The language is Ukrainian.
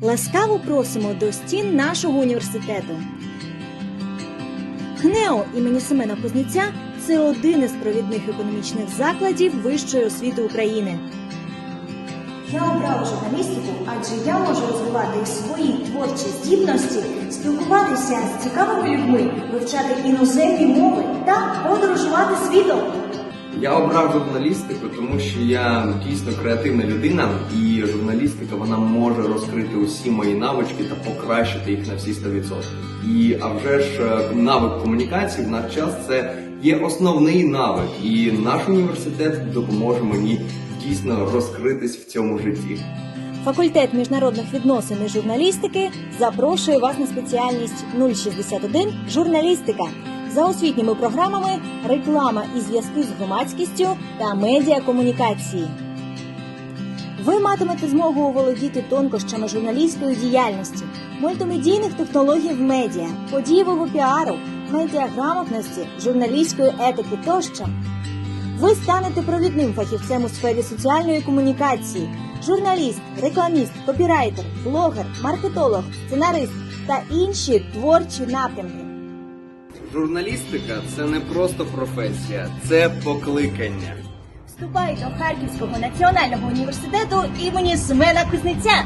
Ласкаво просимо до стін нашого університету. ХНЕО імені Семена Кузнеця це один із провідних економічних закладів вищої освіти України. Я обрала журналістику, адже я можу розвивати свої творчі здібності, спілкуватися з цікавими людьми, вивчати іноземні мови та подорожувати світом. Я обрав журналістику, тому що я дійсно креативна людина, і журналістика вона може розкрити усі мої навички та покращити їх на всі 100%. І а вже ж е, навик комунікації в наш час це є основний навик, і наш університет допоможе мені дійсно розкритись в цьому житті. Факультет міжнародних відносин і журналістики запрошує вас на спеціальність 061 журналістика за освітніми програмами реклама і зв'язки з громадськістю та медіакомунікації. Ви матимете змогу оволодіти тонкощами журналістської діяльності, мультимедійних технологій в медіа, подієвого піару, медіаграмотності, журналістської етики тощо. Ви станете провідним фахівцем у сфері соціальної комунікації, журналіст, рекламіст, копірайтер, блогер, маркетолог, сценарист та інші творчі напрямки. Журналістика це не просто професія, це покликання. Вступай до Харківського національного університету імені Семена Кузнеця.